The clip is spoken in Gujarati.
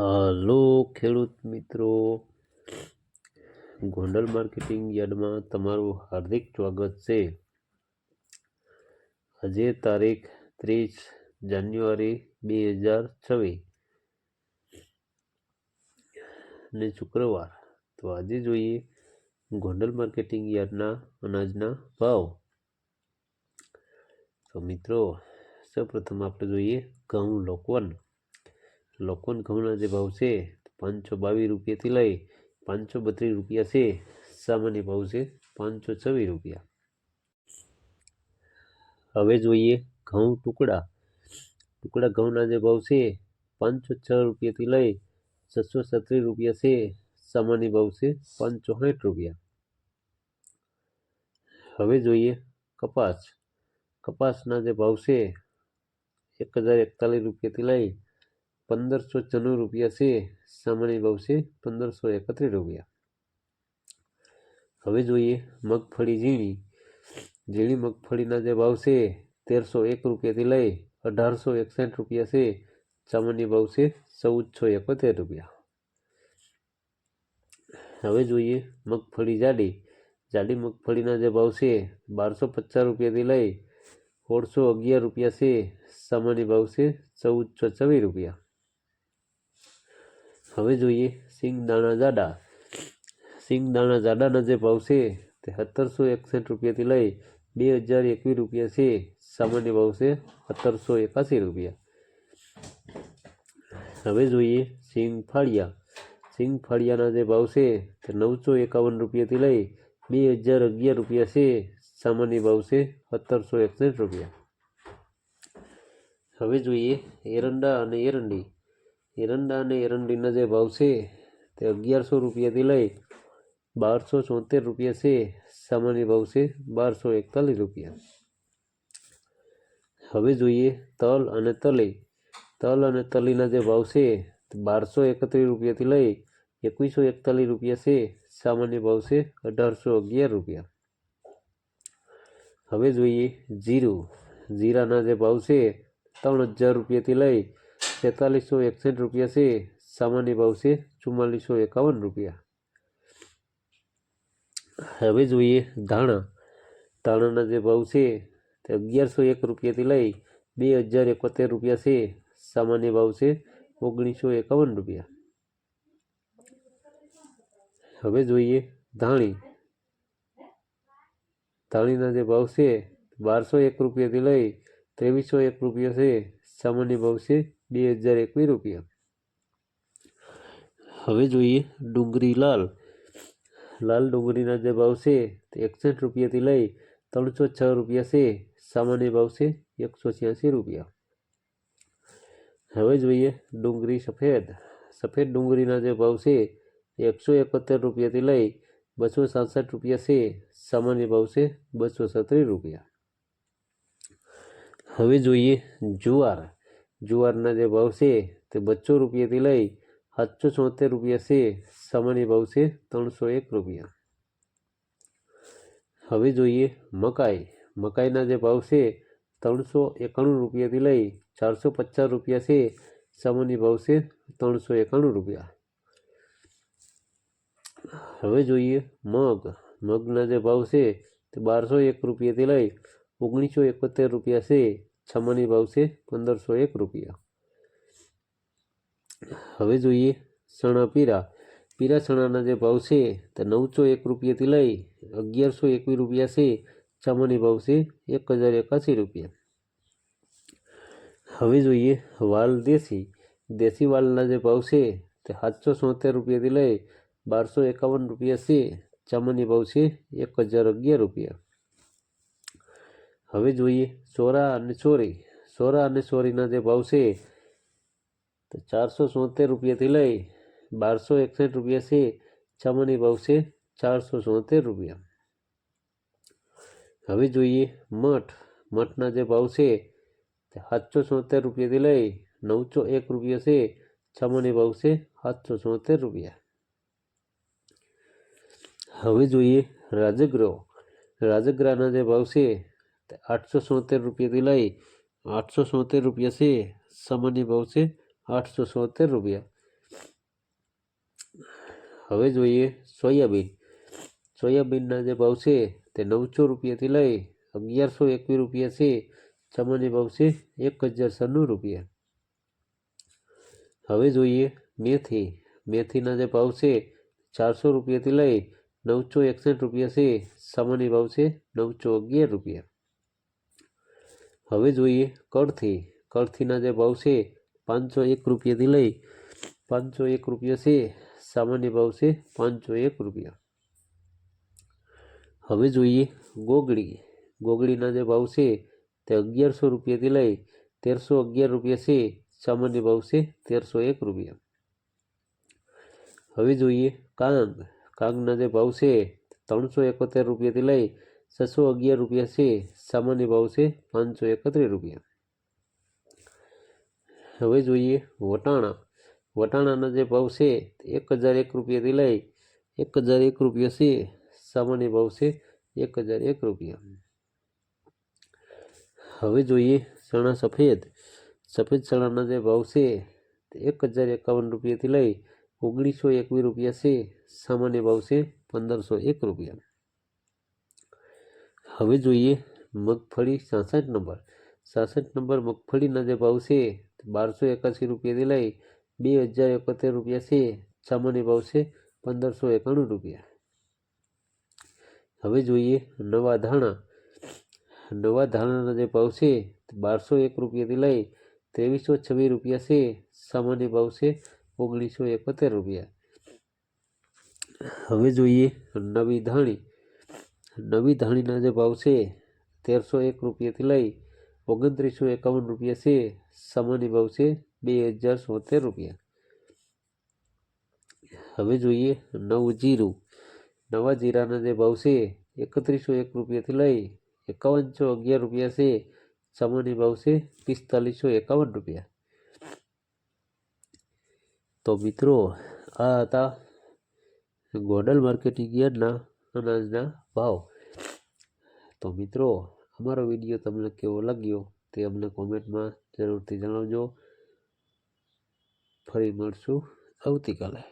હાલો ખેડૂત મિત્રો. ગોંડલ માર્કેટિંગ યાર્ડમાં તમારું હાર્દિક સ્વાગત છે. આજે તારીખ ત્રીસ જાન્યુઆરી બે હજાર છવ્વીસ ને શુક્રવાર. તો આજે જોઈએ ગોંડલ માર્કેટિંગ યાર્ડના અનાજના ભાવ. તો મિત્રો, સૌપ્રથમ આપણે જોઈએ ઘઉં લોકવન. લોકવન ઘઉંના જે ભાવ છે, પાંચસો બાવીસ રૂપિયાથી લઈ પાંચસો બત્રીસ રૂપિયા છે, સામાન્ય ભાવ છે પાંચસો છવ્વીસ રૂપિયા. હવે જોઈએ ઘઉં ટુકડા. ટુકડા ઘઉંના જે ભાવ છે, પાંચસો છ રૂપિયાથી લઈ છસો છત્રીસ રૂપિયા છે, સામાન્ય ભાવ છે પાંચસો સાઠ રૂપિયા. હવે જોઈએ કપાસ. કપાસના જે ભાવ છે, એક હજાર એકતાલીસ રૂપિયાથી લઈ પંદરસો છન્નું રૂપિયા છે, સામાન્ય ભાવ છે પંદરસો એકત્રીસ રૂપિયા. હવે જોઈએ મગફળી ઝીણી. ઝીણી મગફળીના જે ભાવ છે તેરસો એક રૂપિયાથી લઈ અઢારસો એકસઠ રૂપિયા છે, સામાન્ય ભાવ છે ચૌદસો એકોતેર રૂપિયા. હવે જોઈએ મગફળી જાડી. જાડી મગફળીના જે ભાવ છે બારસો પચાસ રૂપિયાથી લઈ સોળસો અગિયાર રૂપિયા છે, સામાન્ય ભાવ છે ચૌદસો છવ્વીસ રૂપિયા. હવે જોઈએ સિંગ દાણા જાડા. સિંગ દાણા જાડાના જે ભાવ છે તે સત્તરસો એકસઠ રૂપિયાથી લઈ બે હજાર એકવીસ રૂપિયા છે. સામાન્ય ભાવ છે સત્તરસો એકાસી રૂપિયા. હવે જોઈએ સિંગ ફાળિયા. સિંગ ફાળિયાના જે ભાવ છે તે નવસો એકાવન રૂપિયાથી લઈ બે હજાર અગિયાર રૂપિયા છે. સામાન્ય ભાવ છે સત્તરસો એકસઠ રૂપિયા. હવે જોઈએ એરંડા અને એરંડી. એરંડા અને એરંડીના જે ભાવ છે તે અગિયારસો રૂપિયાથી લઈ બારસો ચોતેર રૂપિયા છે. સામાન્ય ભાવ છે બારસો એકતાલીસ રૂપિયા. હવે જોઈએ તલ અને તલી. તલ અને તલીના જે ભાવ છે બારસો એકત્રીસ રૂપિયાથી લઈ એકવીસો એકતાલીસ રૂપિયા છે. સામાન્ય ભાવ છે અઢારસો અગિયાર રૂપિયા. હવે જોઈએ જીરું. જીરાના જે ભાવ છે ત્રણ હજાર રૂપિયાથી લઈ તેતાલીસો એકસઠ રૂપિયા છે સામાન્ય ભાવ છે ચુમ્માલીસો એકાવન રૂપિયા હવે જોઈએ ધાણા ધાણાના જે ભાવ છે તે અગિયારસો એક રૂપિયાથી લઈ બે હજાર એકોતેર રૂપિયા છે સામાન્ય ભાવ છે ઓગણીસો એકાવન રૂપિયા હવે જોઈએ ધાણી ધાણીના જે ભાવ છે બારસો એક રૂપિયાથી લઈ ત્રેવીસો એક રૂપિયા છે સામાન્ય ભાવ છે બે હજાર એકવીસ રૂપિયા. હવે જોઈએ ડુંગળી લાલ. લાલ ડુંગળીના જે ભાવ છે તે એકસઠ રૂપિયાથી લઈ ત્રણસો છ રૂપિયા છે. સામાન્ય ભાવ છે એકસો છ્યાસી રૂપિયા. હવે જોઈએ ડુંગળી સફેદ. સફેદ ડુંગળીના જે ભાવ છે તે એકસો એકોતેર રૂપિયાથી લઈ બસો સાસઠ રૂપિયા છે. સામાન્ય ભાવ છે બસો સત્રીસ રૂપિયા. હવે જોઈએ જુવાર. જુવારના જે ભાવ છે તે બસો રૂપિયાથી લઈ સાતસો છોતેર રૂપિયા છે, સામાન્ય ભાવ છે ત્રણસો એક રૂપિયા. હવે જોઈએ મકાઈ. મકાઈના જે ભાવ છે ત્રણસો એકાણું રૂપિયાથી લઈ ચારસો પચાસ રૂપિયા છે, સામાન્ય ભાવ છે ત્રણસો એકાણું રૂપિયા. હવે જોઈએ મગ. મગના જે ભાવ છે તે બારસો એક રૂપિયાથી લઈ ઓગણીસો એકોતેર રૂપિયા છે સામાન્ય ભાવ છે પંદરસો એક રૂપિયા. હવે જોઈએ સણા પીરા. પીરા ચણાના જે ભાવ છે તે નવસો એક રૂપિયાથી લઈ અગિયારસો એકવીસ રૂપિયા છે. સામાન્ય ભાવ છે એક હજાર એકાસી રૂપિયા. હવે જોઈએ વાલ દેશી. દેશી વાલના જે ભાવ છે તે સાતસો સોતેર રૂપિયાથી લઈ બારસો એકાવન રૂપિયા છે. સામાન્ય ભાવ છે એક હજાર અગિયાર રૂપિયા. હવે જોઈએ સોરા અને ચોરી સોરા અને ચોરીના જે ભાવ છે, તો ચારસો સોતેર રૂપિયાથી લઈ બારસો એકસઠ રૂપિયા છે. સામાન્ય ભાવ છે ચારસો સોતેર રૂપિયા. હવે જોઈએ મઠ. મઠના જે ભાવ છે, તે સાતસો સોતેર રૂપિયાથી લઈ નવસો એક રૂપિયા છે. સામાન્ય ભાવ છે સાતસો સોતેર રૂપિયા. હવે જોઈએ રાજગ્રહ રાજગ્રહના જે ભાવ છે આઠસો સોતેર રૂપિયાથી લઈ આઠસો સોતેર રૂપિયા છે. સામાન્ય ભાવ છે આઠસો સોતેર રૂપિયા. હવે જોઈએ સોયાબીન. સોયાબીનના જે ભાવ છે તે નવસો રૂપિયાથી લઈ અગિયારસો એકવીસ રૂપિયા છે. સામાન્ય ભાવ છે એક હજાર છન્નું રૂપિયા. હવે જોઈએ મેથી. મેથીના જે ભાવ છે ચારસો રૂપિયાથી લઈ નવસો એકસઠ રૂપિયા છે. સામાન્ય ભાવ છે નવસો અગિયાર રૂપિયા. હવે જોઈએ કળથી કળથીના જે ભાવ છે, પાંચસો એક રૂપિયાથી લઈ પાંચસો એક રૂપિયા છે. સામાન્ય ભાવ છે, પાંચસો એક રૂપિયા. હવે જોઈએ, ગોગળી. ગોગળીના જે ભાવ છે, તે અગિયારસો રૂપિયાથી લઈ તેરસો અગિયાર રૂપિયા છે. સામાન્ય ભાવ છે, તેરસો એક રૂપિયા. હવે જોઈએ કાંગ કાંગના જે ભાવ છે, ત્રણસો એકોતેર રૂપિયાથી લઈ છસો અગિયાર રૂપિયા છે સામાન્ય ભાવ છે પાંચસો એકત્રીસ રૂપિયા હવે જોઈએ વટાણા વટાણાના જે ભાવ છે એક હજાર એક રૂપિયાથી લઈ એક હજાર એક રૂપિયા છે સામાન્ય ભાવ છે એક હજાર એક રૂપિયા હવે જોઈએ ચણા સફેદ સફેદ ચણાના જે ભાવ છે એક હજાર એકાવન રૂપિયાથી લઈ ઓગણીસો એકવીસ રૂપિયા છે સામાન્ય ભાવ છે પંદરસો એક રૂપિયા હવે જોઈએ મગફળી સાસઠ નંબર. સાસઠ નંબર મગફળીના જે ભાવ છે બારસો એકાસી રૂપિયાથી લઈ બે હજાર એકોતેર રૂપિયા છે. સામાન્ય ભાવ છે પંદરસો એકાણું રૂપિયા. હવે જોઈએ નવા ધાણા. નવા ધાણાના જે ભાવ છે બારસો એક રૂપિયાથી લઈ ત્રેવીસો છવ્વીસ રૂપિયા છે. સામાન્ય ભાવ છે ઓગણીસો એકોતેર રૂપિયા. હવે જોઈએ નવી ધાણી. નવી ધાણીના જે ભાવ છે, તેરસો એક રૂપિયાથી લઈ ઓગણત્રીસો એકાવન રૂપિયા છે, સામાન્ય ભાવ છે બે હજાર સોતેર રૂપિયા. હવે જોઈએ નવું જીરું. નવા જીરાના જે ભાવ છે, એકત્રીસો એક રૂપિયાથી લઈ એકાવનસો અગિયાર રૂપિયા છે, સામાન્ય ભાવ છે પિસ્તાલીસો એકાવન રૂપિયા. તો મિત્રો, આ હતા ગોડલ માર્કેટિંગ યાર્ડના અનાજના ભાવ. તો મિત્રો, અમારો વીડિયો તમને કેવો લાગ્યો તે અમને કોમેન્ટમાં જરૂરથી જણાવજો. ફરી મળશું આવતીકાલે.